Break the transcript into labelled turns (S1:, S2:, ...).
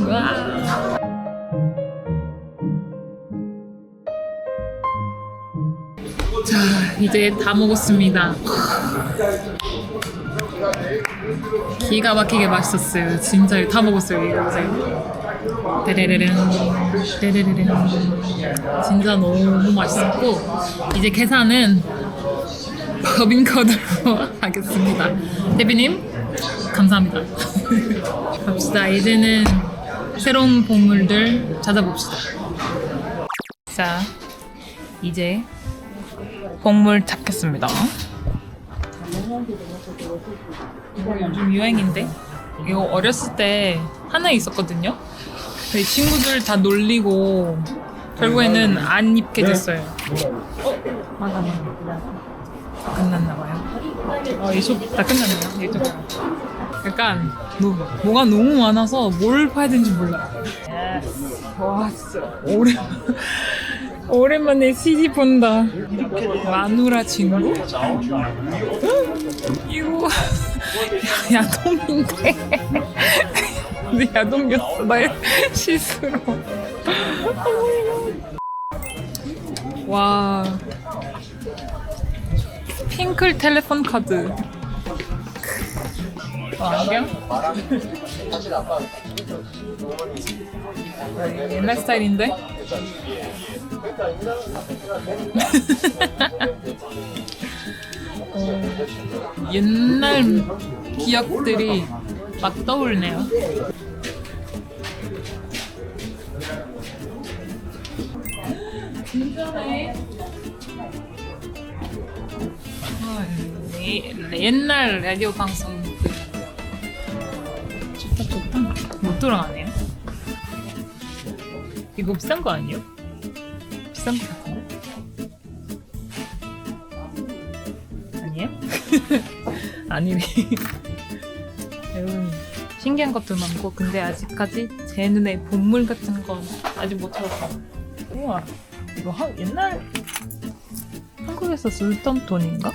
S1: 와. 자, 이제 다 먹었습니다. 기가 막히게 맛있었어요. 진짜 다 먹었어요, 이거 보세요. 데레레렌, 데레레렌. 진짜 너무 맛있었고, 이제 계산은 법인카드로 하겠습니다. 대표님, 감사합니다. 갑시다. 이제는 새로운 보물들 찾아봅시다. 자, 이제 보물 찾겠습니다. 이거 요즘 유행인데 이거 어렸을 때 하나 있었거든요. 저희 친구들 다 놀리고 결국에는 안 입게 됐어요. 어? 맞아 맞아. 끝났나 봐요. 어, 이쪽 다 끝났네요. 이쪽. 약간 뭐, 뭐가 너무 많아서 뭘 파야 되는지 몰라요. 와 진짜 오랜 오랜만에 CD 본다. 마누라 친구? 이거 야- 야동인데. 근데 야동이었어 나 실수로. 와 핑클 텔레폰 카드. 어, 안경? 옛날 스타일인데? 어, 옛날 기억들이 막 떠오르네요. 진짜네. 아, 네, 옛날 라디오 방송 그 좋다 좋다 못 돌아가네요. 이거 비싼 거 아니에요? 비싼 거 같은데? 아니에요? 아니네. 여러분 신기한 것도 많고 근데 아직까지 제 눈에 본물 같은 건 아직 못 찾았어요. 우와 이거 하, 옛날 한국에서 쓰던 돈인가?